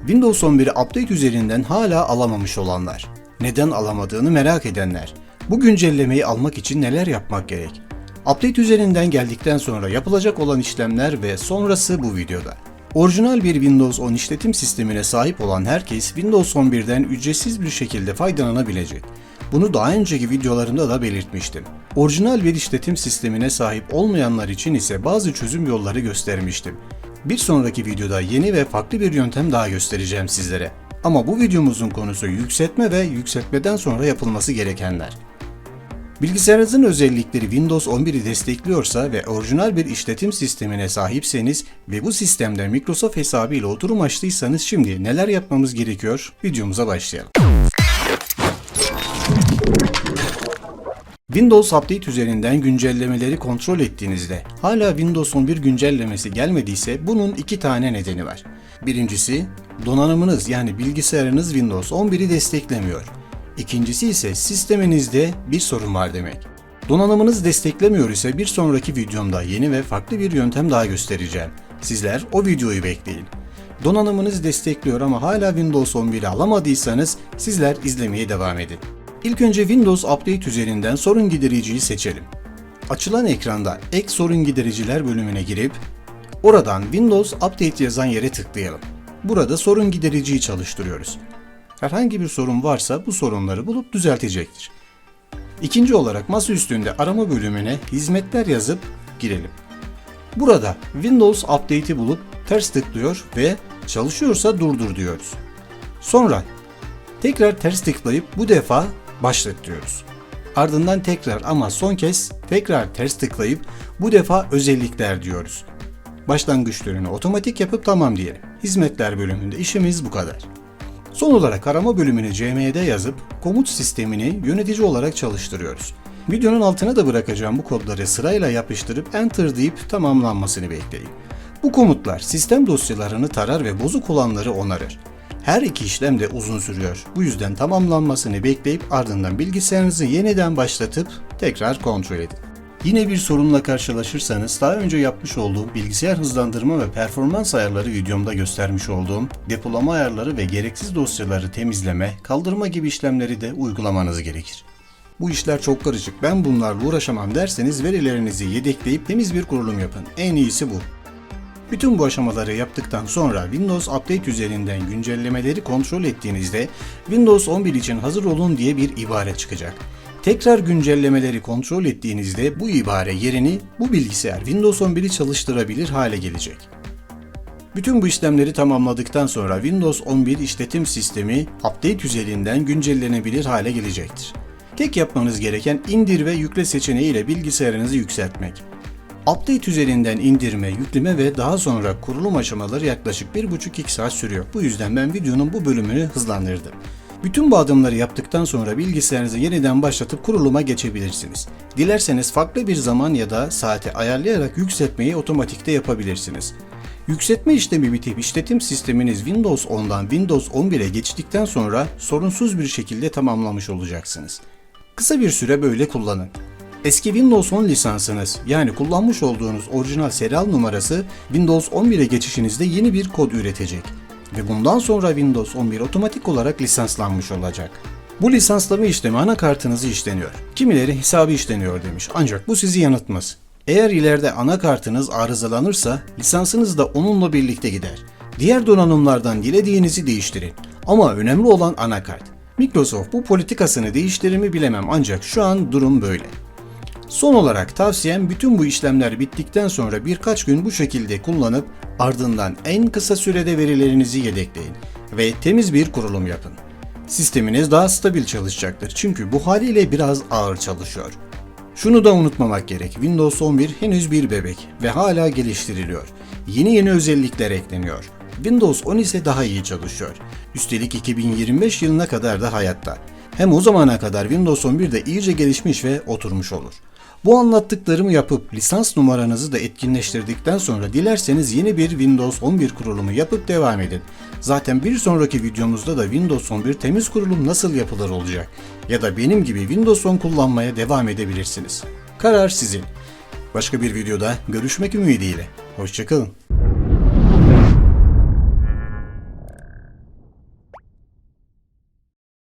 Windows 11'i update üzerinden hala alamamış olanlar, neden alamadığını merak edenler, bu güncellemeyi almak için neler yapmak gerek? Update üzerinden geldikten sonra yapılacak olan işlemler ve sonrası bu videoda. Orijinal bir Windows 10 işletim sistemine sahip olan herkes Windows 11'den ücretsiz bir şekilde faydalanabilecek. Bunu daha önceki videolarımda da belirtmiştim. Orijinal bir işletim sistemine sahip olmayanlar için ise bazı çözüm yolları göstermiştim. Bir sonraki videoda yeni ve farklı bir yöntem daha göstereceğim sizlere. Ama bu videomuzun konusu yükseltme ve yükseltmeden sonra yapılması gerekenler. Bilgisayarınızın özellikleri Windows 11'i destekliyorsa ve orijinal bir işletim sistemine sahipseniz ve bu sistemde Microsoft hesabı ile oturum açtıysanız şimdi neler yapmamız gerekiyor? Videomuza başlayalım. Windows Update üzerinden güncellemeleri kontrol ettiğinizde hala Windows 11 güncellemesi gelmediyse bunun iki tane nedeni var. Birincisi donanımınız yani bilgisayarınız Windows 11'i desteklemiyor. İkincisi ise sisteminizde bir sorun var demek. Donanımınız desteklemiyor ise bir sonraki videomda yeni ve farklı bir yöntem daha göstereceğim. Sizler o videoyu bekleyin. Donanımınız destekliyor ama hala Windows 11'i alamadıysanız sizler izlemeye devam edin. İlk önce Windows Update üzerinden sorun gidericiyi seçelim. Açılan ekranda Ek Sorun Gidericiler bölümüne girip oradan Windows Update yazan yere tıklayalım. Burada sorun gidericiyi çalıştırıyoruz. Herhangi bir sorun varsa bu sorunları bulup düzeltecektir. İkinci olarak masa üstünde arama bölümüne hizmetler yazıp girelim. Burada Windows Update'i bulup ters tıklıyor ve çalışıyorsa durdur diyoruz. Sonra tekrar ters tıklayıp bu defa başlat diyoruz. Ardından tekrar ama son kez tekrar ters tıklayıp bu defa özellikler diyoruz. Başlangıç türünü otomatik yapıp tamam diyelim. Hizmetler bölümünde işimiz bu kadar. Son olarak arama bölümünü CM'de yazıp komut sistemini yönetici olarak çalıştırıyoruz. Videonun altına da bırakacağım bu kodları sırayla yapıştırıp Enter deyip tamamlanmasını bekleyin. Bu komutlar sistem dosyalarını tarar ve bozuk olanları onarır. Her iki işlem de uzun sürüyor. Bu yüzden tamamlanmasını bekleyip ardından bilgisayarınızı yeniden başlatıp tekrar kontrol edin. Yine bir sorunla karşılaşırsanız daha önce yapmış olduğum bilgisayar hızlandırma ve performans ayarları videomda göstermiş olduğum depolama ayarları ve gereksiz dosyaları temizleme, kaldırma gibi işlemleri de uygulamanız gerekir. Bu işler çok karışık ben bunlarla uğraşamam derseniz verilerinizi yedekleyip temiz bir kurulum yapın. En iyisi bu. Bütün bu aşamaları yaptıktan sonra Windows Update üzerinden güncellemeleri kontrol ettiğinizde Windows 11 için hazır olun diye bir ibare çıkacak. Tekrar güncellemeleri kontrol ettiğinizde bu ibare yerini bu bilgisayar Windows 11'i çalıştırabilir hale gelecek. Bütün bu işlemleri tamamladıktan sonra Windows 11 işletim sistemi update üzerinden güncellenebilir hale gelecektir. Tek yapmanız gereken indir ve yükle seçeneği ile bilgisayarınızı yükseltmek. Update üzerinden indirme, yükleme ve daha sonra kurulum aşamaları yaklaşık 1,5-2 saat sürüyor. Bu yüzden ben videonun bu bölümünü hızlandırdım. Bütün bu adımları yaptıktan sonra bilgisayarınızı yeniden başlatıp kuruluma geçebilirsiniz. Dilerseniz farklı bir zaman ya da saate ayarlayarak yükseltmeyi otomatikte yapabilirsiniz. Yükseltme işlemi bitip işletim sisteminiz Windows 10'dan Windows 11'e geçtikten sonra sorunsuz bir şekilde tamamlamış olacaksınız. Kısa bir süre böyle kullanın. Eski Windows 10 lisansınız yani kullanmış olduğunuz orijinal serial numarası Windows 11'e geçişinizde yeni bir kod üretecek ve bundan sonra Windows 11 otomatik olarak lisanslanmış olacak. Bu lisanslama işlemi anakartınızı işleniyor. Kimileri hesabı işleniyor demiş ancak bu sizi yanıltmaz. Eğer ileride anakartınız arızalanırsa lisansınız da onunla birlikte gider. Diğer donanımlardan dilediğinizi değiştirin. Ama önemli olan anakart. Microsoft bu politikasını değiştirir mi bilemem ancak şu an durum böyle. Son olarak tavsiyem bütün bu işlemler bittikten sonra birkaç gün bu şekilde kullanıp ardından en kısa sürede verilerinizi yedekleyin ve temiz bir kurulum yapın. Sisteminiz daha stabil çalışacaktır çünkü bu haliyle biraz ağır çalışıyor. Şunu da unutmamak gerek. Windows 11 henüz bir bebek ve hala geliştiriliyor. Yeni yeni özellikler ekleniyor. Windows 10 ise daha iyi çalışıyor. Üstelik 2025 yılına kadar da hayatta. Hem o zamana kadar Windows 11 de iyice gelişmiş ve oturmuş olur. Bu anlattıklarımı yapıp lisans numaranızı da etkinleştirdikten sonra dilerseniz yeni bir Windows 11 kurulumu yapıp devam edin. Zaten bir sonraki videomuzda da Windows 11 temiz kurulum nasıl yapılır olacak. Ya da benim gibi Windows 10 kullanmaya devam edebilirsiniz. Karar sizin. Başka bir videoda görüşmek ümidiyle. Hoşçakalın.